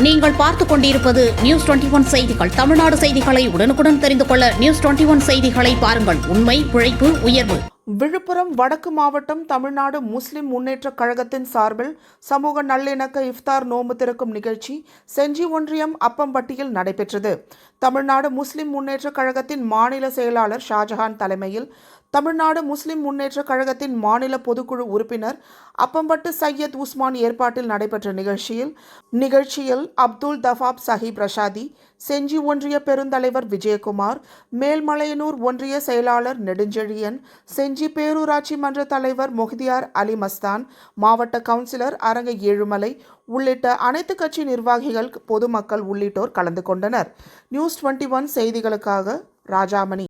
நீங்கள் பார்த்துக் கொண்டிருப்பது நியூஸ் டுவெண்டி ஒன் செய்திகள். தமிழ்நாடு செய்திகளை உடனுக்குடன் தெரிந்து கொள்ள நியூஸ் டுவெண்டி ஒன் செய்திகளை பாருங்கள். உண்மை உழைப்பு உயர்வு. விழுப்புரம் வடக்கு மாவட்டம் தமிழ்நாடு முஸ்லிம் முன்னேற்றக் கழகத்தின் சார்பில் சமூக நல்லிணக்க இஃப்தார் நோம்பு திறக்கும் நிகழ்ச்சி செஞ்சி ஒன்றியம் அப்பம்பட்டியில் நடைபெற்றது. தமிழ்நாடு முஸ்லிம் முன்னேற்றக் கழகத்தின் மாநில செயலாளர் ஷாஜஹான் தலைமையில் தமிழ்நாடு முஸ்லிம் முன்னேற்றக் கழகத்தின் மாநில பொதுக்குழு உறுப்பினர் அப்பம்பட்டு சையத் உஸ்மான் ஏற்பாட்டில் நடைபெற்ற நிகழ்ச்சியில் நிகழ்ச்சியில் அப்துல் தஃபாப் சஹி பிரசாதி செஞ்சி ஒன்றிய பெருந்தலைவர் விஜயகுமார் மேல்மலையனூர் ஒன்றிய செயலாளர் நெடுஞ்செழியன் செஞ்சி பேரூராட்சி மன்ற தலைவர் மொஹிதியார் அலி மஸ்தான் மாவட்ட கவுன்சிலர் அரங்க ஏழுமலை உள்ளிட்ட அனைத்து கட்சி நிர்வாகிகள் பொதுமக்கள் உள்ளிட்டோர் கலந்து கொண்டனர். நியூஸ் டுவெண்ட்டி ஒன் செய்திகளுக்காக ராஜாமணி.